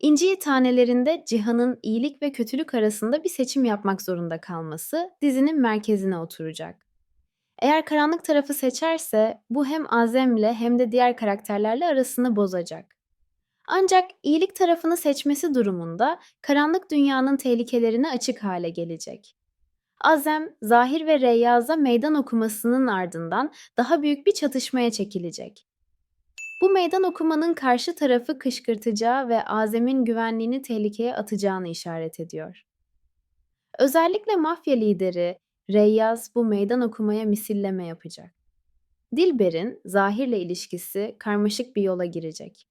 İnci tanelerinde Cihan'ın iyilik ve kötülük arasında bir seçim yapmak zorunda kalması dizinin merkezine oturacak. Eğer karanlık tarafı seçerse bu hem Azem'le hem de diğer karakterlerle arasını bozacak. Ancak iyilik tarafını seçmesi durumunda karanlık dünyanın tehlikelerine açık hale gelecek. Azem, Zahir ve Reyyaz'a meydan okumasının ardından daha büyük bir çatışmaya çekilecek. Bu meydan okumanın karşı tarafı kışkırtacağı ve Azem'in güvenliğini tehlikeye atacağını işaret ediyor. Özellikle mafya lideri Reyyaz bu meydan okumaya misilleme yapacak. Dilber'in Zahir'le ilişkisi karmaşık bir yola girecek.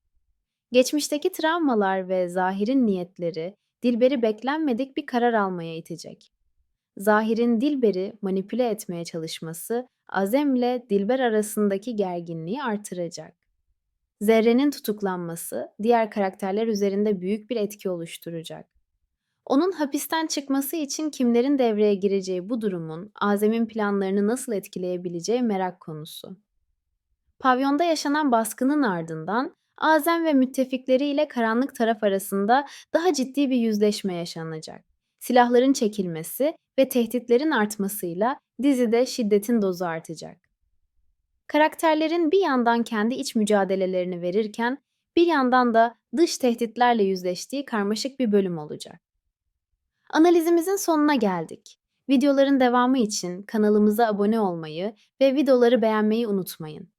Geçmişteki travmalar ve Zahir'in niyetleri Dilber'i beklenmedik bir karar almaya itecek. Zahir'in Dilber'i manipüle etmeye çalışması Azem'le Dilber arasındaki gerginliği artıracak. Zerre'nin tutuklanması diğer karakterler üzerinde büyük bir etki oluşturacak. Onun hapisten çıkması için kimlerin devreye gireceği bu durumun Azem'in planlarını nasıl etkileyebileceği merak konusu. Pavyonda yaşanan baskının ardından Azem ve müttefikleriyle karanlık taraf arasında daha ciddi bir yüzleşme yaşanacak. Silahların çekilmesi ve tehditlerin artmasıyla dizide şiddetin dozu artacak. Karakterlerin bir yandan kendi iç mücadelelerini verirken bir yandan da dış tehditlerle yüzleştiği karmaşık bir bölüm olacak. Analizimizin sonuna geldik. Videoların devamı için kanalımıza abone olmayı ve videoları beğenmeyi unutmayın.